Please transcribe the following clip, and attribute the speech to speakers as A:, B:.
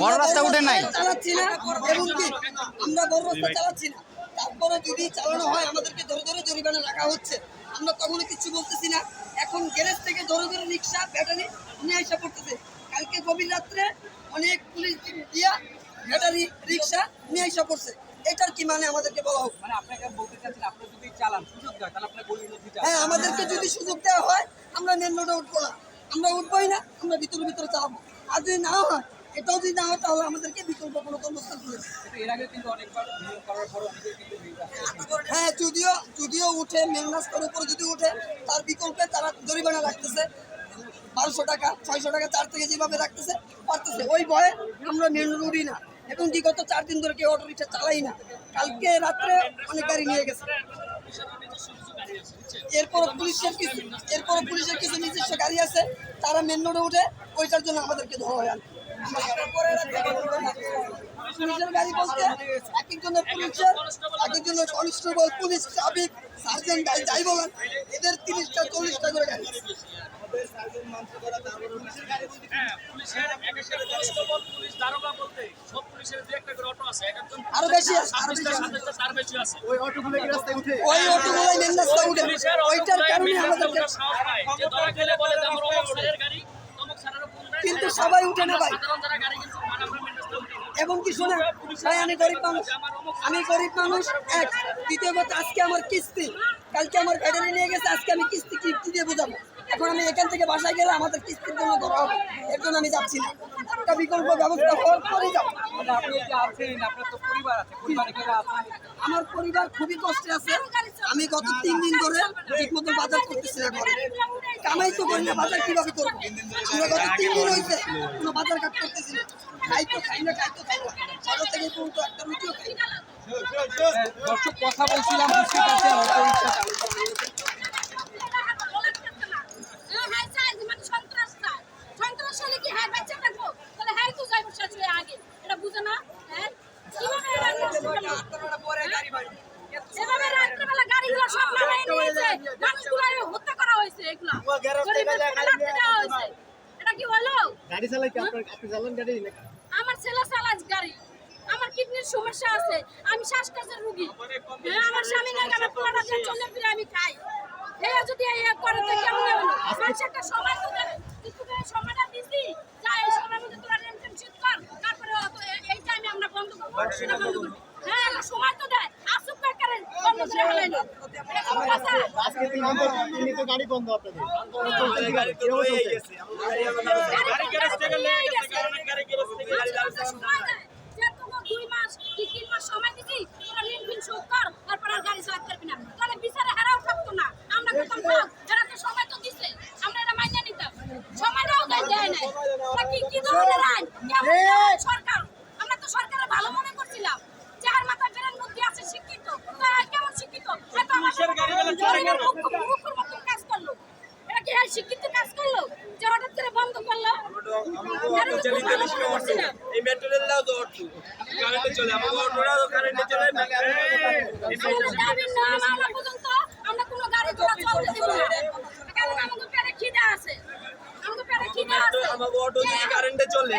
A: বড় রাস্তা উঠে নাই।
B: চালাচ্ছি না এবং কি? আমরা বড় রাস্তা চালাচ্ছি না। তারপরে যদি চালানো হয় আমাদেরকে ধরে ধরে জরিমানা রাখা হচ্ছে। আমরা তখনও কিছু বলতেছি না। এখন গ্যারেজ থেকে ধরে ধরে রিক্সা ব্যাটারি নিয়ে আসা পড়তেছে। কালকে গভীর রাত্রে অনেক পুলিশ দিয়া ব্যাটারি রিক্সা নিয়ে আসা পড়ছে। এটার কি মানে আমাদেরকে বলা হোক?
C: মানে আপনাকে বলতে চাচ্ছেন আপনি যদি চালান সুযোগ দেয় তাহলে আপনার গলির মধ্যে
B: হ্যাঁ আমাদেরকে যদি সুযোগ দেওয়া হয় আমরা মেন রোডে উঠবো না। আমরা উঠবোই না আমরা ভিতরে ভিতরে চালাবো। আর যদি না হয় এটাও যদি না হয় তাহলে আমাদেরকে বিকল্প কোনো
C: ভিড় আসছে।
B: হ্যাঁ যদিও যদিও উঠে মেন রাস্তার উপরে যদি উঠে তার বিকল্পে তারা জরিমানা রাখতেছে। বারোশো টাকা ছয়শো টাকা চার থেকে যেভাবে রাখতেছে পারতেছে। ওই ভয়ে আমরা মেন রোডই না। এবং বিগত চার দিন ধরে কেউ অটো রিক্সা চালাই না। কালকে রাত্রে অনেক গাড়ি নিয়ে গেছে। এরপর পুলিশের কিছু এরপর পুলিশের কিছু নিজস্ব গাড়ি আছে। তারা মেন রোডে উঠে ওইটার জন্য আমাদেরকে ধরা হয়। পুলিশের গাড়ি বলতে এক একজনের পুলিশের এক একজনের কনস্টেবল পুলিশ ট্রাফিক সার্জেন্ট যাই যাই বলেন এদের তিরিশটা চল্লিশটা করে গাড়ি আরও বেশি আছে।
D: সাতাশটা, তার বেশি আছে।
B: ওই অটোগুলোই মেন উঠে ওইটার কারণে
D: মেন
B: কিন্তু সবাই উঠে না ভাই। এবং কি শোনে ভাই আমি গরিব মানুষ। আমি গরিব মানুষ এক। দ্বিতীয় কথা আজকে আমার কিস্তি। কালকে আমার ব্যাটারি নিয়ে গেছে আজকে আমি কিস্তি কিস্তি দিয়ে বোঝাবো? এখন আমি এখান থেকে বাসায় গেলে আমাদের কিস্তির জন্য ধরা হবে। এর জন্য আমি যাচ্ছি না। একটা বিকল্প ব্যবস্থা হওয়ার পরেই যাব আমার পরিবার খুবই কষ্টে আছে। আমি গত তিন দিন ধরে ঠিক মতো বাজার করতেছি না ঘরে কামাই তো করি না বাজার কীভাবে করব? আমরা গত তিন দিন হয়েছে কোনো বাজার ঘাট করতেছি না। খাই তো খাই না খাই তো খাই না। সকাল থেকে পর্যন্ত একটা রুটিও খাই না।
C: হ্যাঁ, দর্শক কথা বলছিলাম বুঝতে পারছেন অটো রিক্সা চালু
E: এভাবে রাত্রেবেলা গাড়িগুলো সব নামায় নিয়েছে মানুষগুলো হত্যা করা হয়েছে এগুলা গরিবের রাত্রে দেওয়া হয়েছে এটা কি হলো
F: গাড়ি চালাই কি আপনার আপনি চালান গাড়ি নাকি?
E: আমার ছেলে চালাজ গাড়ি। আমার কিডনির সমস্যা আছে আমি শ্বাসকাশের রুগী। হ্যাঁ, আমার স্বামী না কেন পোলাটা দিয়ে চলে ফিরে আমি খাই। এই যদি এই করে তো কেমন হলো মানুষ একটা সময় তো দেয় কিন্তু এই সময়টা দিছি যা এই সময়ের মধ্যে তোরা রেন্টেন শীত কর। তারপরে এই টাইমে আমরা বন্ধ করব। সেটা বন্ধ করব। হ্যাঁ সময় তো দেয়। সময় দিছি তোরা ঋণ ফিন শোধ কর তারপর গাড়ি চালাতে পারবি না তাহলে বিচারে হারাও থাকতো না আমরা সময় তো দিছে আমরা এটা মাইনে নিতাম সময়টাও দেয় দেয় কি কি সরকার আমরা তো সরকারের ভালো মনে করছিলাম। যার মাথায় বেরেন বুদ্ধি আছে শিক্ষিত, তারা অশিক্ষিত। এই
G: মেট্রো রেলটাও তো চলে চলে। পর্যন্ত আমরা কোনো গাড়ি চলে।
E: কারেন্টে কারেন্টে চলে।